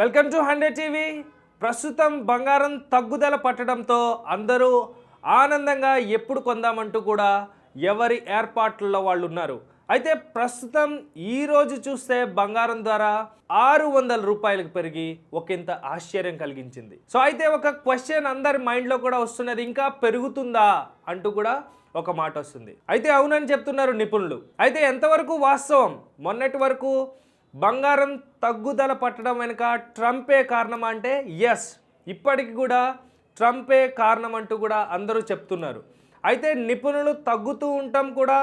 Welcome to hundred TV. ప్రస్తుతం బంగారం తగ్గుదల పట్టడంతో అందరూ ఆనందంగా ఎప్పుడు కొందామంటూ కూడా ఎవరి ఏర్పాట్లలో వాళ్ళు ఉన్నారు అయితే ప్రస్తుతం ఈ రోజు చూస్తే బంగారం ద్వారా ఆరు వందల రూపాయలకు పెరిగి ఒకంత ఆశ్చర్యం కలిగించింది. సో అయితే ఒక క్వశ్చన్ అందరి మైండ్లో కూడా వస్తున్నది ఇంకా పెరుగుతుందా అంటూ కూడా ఒక మాట వస్తుంది. అయితే అవునని చెప్తున్నారు నిపుణులు. అయితే ఎంతవరకు వాస్తవం? మొన్నటి వరకు బంగారం తగ్గుదల పట్టడం వెనుక ట్రంపే కారణం అంటే ఎస్ ఇప్పటికి కూడా ట్రంపే కారణం అంటూ కూడా అందరూ చెప్తున్నారు. అయితే నిపుణులు తగ్గుతూ ఉండటం కూడా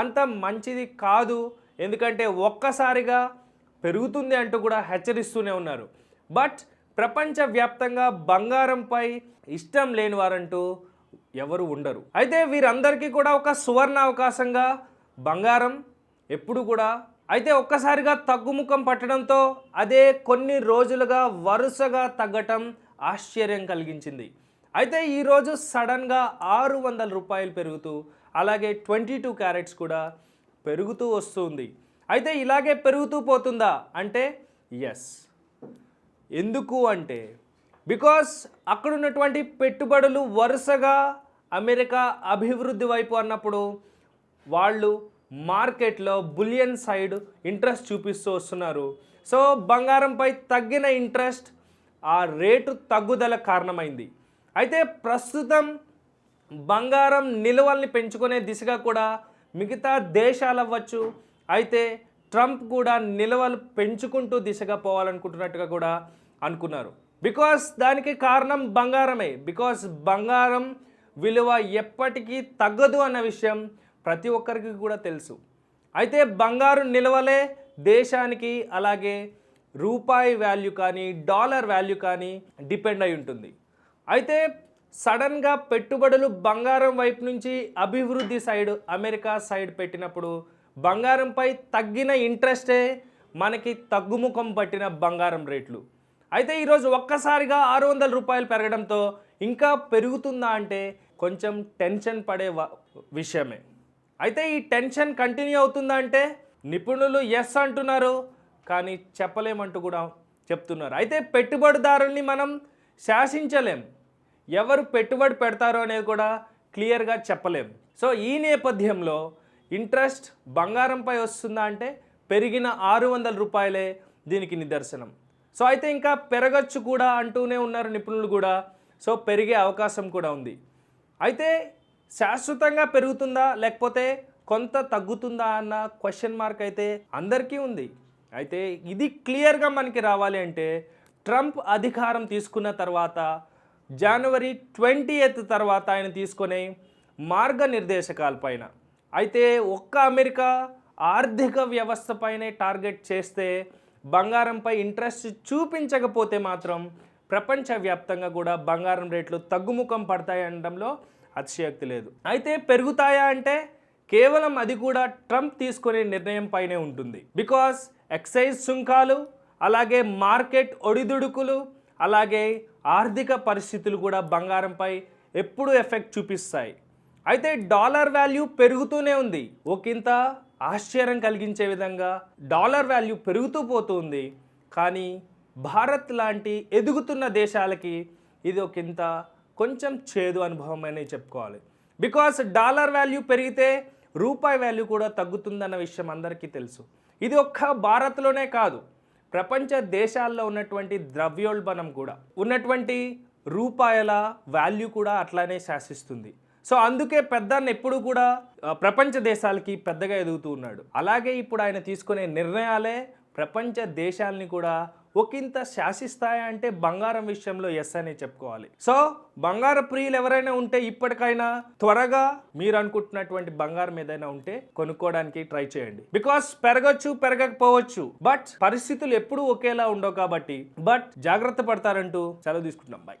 అంత మంచిది కాదు. ఎందుకంటే ఒక్కసారిగా పెరుగుతుంది అంటూ కూడా హెచ్చరిస్తూనే ఉన్నారు. బట్ ప్రపంచవ్యాప్తంగా బంగారంపై ఇష్టం లేని వారంటూ ఎవరు ఉండరు. అయితే వీరందరికీ కూడా ఒక సువర్ణ అవకాశంగా బంగారం ఎప్పుడు కూడా అయితే ఒక్కసారిగా తగ్గుముఖం పట్టడంతో అదే కొన్ని రోజులుగా వరుసగా తగ్గటం ఆశ్చర్యం కలిగించింది. అయితే ఈరోజు సడన్గా ఆరు వందల రూపాయలు పెరుగుతూ అలాగే ట్వంటీ టూ క్యారెట్స్ కూడా పెరుగుతూ వస్తుంది అయితే ఇలాగే పెరుగుతూ పోతుందా అంటే ఎస్ ఎందుకు అంటే బికాస్ అక్కడ ఉన్నటువంటి పెట్టుబడులు వరుసగా అమెరికా అభివృద్ధి వైపు అన్నప్పుడు వాళ్ళు మార్కెట్లో బులియన్ సైడ్ ఇంట్రెస్ట్ చూపిస్తూ వస్తున్నారు. సో బంగారంపై తగ్గిన ఇంట్రెస్ట్ ఆ రేటు తగ్గుదల కారణమైంది. అయితే ప్రస్తుతం బంగారం నిల్వల్ని పెంచుకునే దిశగా కూడా మిగతా దేశాలు అవ్వచ్చు. అయితే ట్రంప్ కూడా నిల్వలు పెంచుకుంటూ దిశగా పోవాలనుకుంటున్నట్టుగా కూడా అనుకున్నారు. బికాస్ దానికి కారణం బంగారమే. బికాస్ బంగారం విలువ ఎప్పటికీ తగ్గదు అన్న విషయం ప్రతి ఒక్కరికి కూడా తెలుసు. అయితే బంగారు నిల్వలే దేశానికి అలాగే రూపాయి వాల్యూ కానీ డాలర్ వాల్యూ కానీ డిపెండ్ అయి ఉంటుంది. అయితే సడన్గా పెట్టుబడులు బంగారం వైపు నుంచి అభివృద్ధి సైడ్ అమెరికా సైడ్ పెట్టినప్పుడు బంగారంపై తగ్గిన ఇంట్రెస్టే మనకి తగ్గుముఖం పట్టిన బంగారం రేట్లు. అయితే ఈరోజు ఒక్కసారిగా ఆరు వందల రూపాయలు పెరగడంతో ఇంకా పెరుగుతుందా అంటే కొంచెం టెన్షన్ పడే వ- విషయమే. అయితే ఈ టెన్షన్ కంటిన్యూ అవుతుందా అంటే నిపుణులు ఎస్ అంటున్నారు కానీ చెప్పలేమంటూ కూడా చెప్తున్నారు. అయితే పెట్టుబడిదారుల్ని మనం శాసించలేం. ఎవరు పెట్టుబడి పెడతారో అనేది కూడా క్లియర్గా చెప్పలేం. సో ఈ నేపథ్యంలో ఇంట్రెస్ట్ బంగారంపై వస్తుందా అంటే పెరిగిన ఆరు వందల రూపాయలే దీనికి నిదర్శనం. సో అయితే ఇంకా పెరగచ్చు కూడా అంటూనే ఉన్నారు నిపుణులు కూడా. సో పెరిగే అవకాశం కూడా ఉంది. అయితే శాశ్వతంగా పెరుగుతుందా లేకపోతే కొంత తగ్గుతుందా అన్న క్వశ్చన్ మార్క్ అయితే అందరికీ ఉంది. అయితే ఇది క్లియర్గా మనకి రావాలి అంటే ట్రంప్ అధికారం తీసుకున్న తర్వాత జనవరి ట్వంటీ ఎయిత్ తర్వాత ఆయన తీసుకునే మార్గనిర్దేశకాలపైన అయితే ఒక్క అమెరికా ఆర్థిక వ్యవస్థపైనే టార్గెట్ చేస్తే బంగారంపై ఇంట్రెస్ట్ చూపించకపోతే మాత్రం ప్రపంచవ్యాప్తంగా కూడా బంగారం రేట్లు తగ్గుముఖం పడతాయి అనడంలో అతిశయోక్తి లేదు. అయితే పెరుగుతాయా అంటే కేవలం అది కూడా ట్రంప్ తీసుకునే నిర్ణయం పైనే ఉంటుంది. బికాస్ ఎక్సైజ్ సుంకాలు అలాగే మార్కెట్ ఒడిదుడుకులు అలాగే ఆర్థిక పరిస్థితులు కూడా బంగారంపై ఎప్పుడు ఎఫెక్ట్ చూపిస్తాయి. అయితే డాలర్ వాల్యూ పెరుగుతూనే ఉంది. ఒకంత ఆశ్చర్యం కలిగించే విధంగా డాలర్ వాల్యూ పెరుగుతూ పోతుంది. కానీ భారత్ లాంటి ఎదుగుతున్న దేశాలకి ఇది ఒకంత కొంచెం చేదు అనుభవం అని చెప్పుకోవాలి. బికాస్ డాలర్ వాల్యూ పెరిగితే రూపాయి వాల్యూ కూడా తగ్గుతుందన్న విషయం అందరికీ తెలుసు. ఇది ఒక్క భారత్లోనే కాదు ప్రపంచ దేశాల్లో ఉన్నటువంటి ద్రవ్యోల్బణం కూడా. ఉన్నటువంటి రూపాయల వాల్యూ కూడా అట్లానే శాసిస్తుంది. సో అందుకే పెద్దన్న ఎప్పుడు కూడా ప్రపంచ దేశాలకి పెద్దగా ఎదుగుతూ ఉన్నాడు. అలాగే ఇప్పుడు ఆయన తీసుకునే నిర్ణయాలే ప్రపంచ దేశాలని కూడా ఒకంత శాసిస్తాయా అంటే బంగారం విషయంలో ఎస్ అనే చెప్పుకోవాలి. సో బంగార ప్రియులు ఎవరైనా ఉంటే ఇప్పటికైనా త్వరగా మీరు అనుకుంటున్నటువంటి బంగారం ఏదైనా ఉంటే కొనుక్కోవడానికి ట్రై చేయండి. బికాస్ పెరగచ్చు పెరగకపోవచ్చు బట్ పరిస్థితులు ఎప్పుడూ ఒకేలా ఉండవు కాబట్టి బట్ జాగ్రత్త పడతారంటూ సెలవు తీసుకుంటున్నాం. బాయ్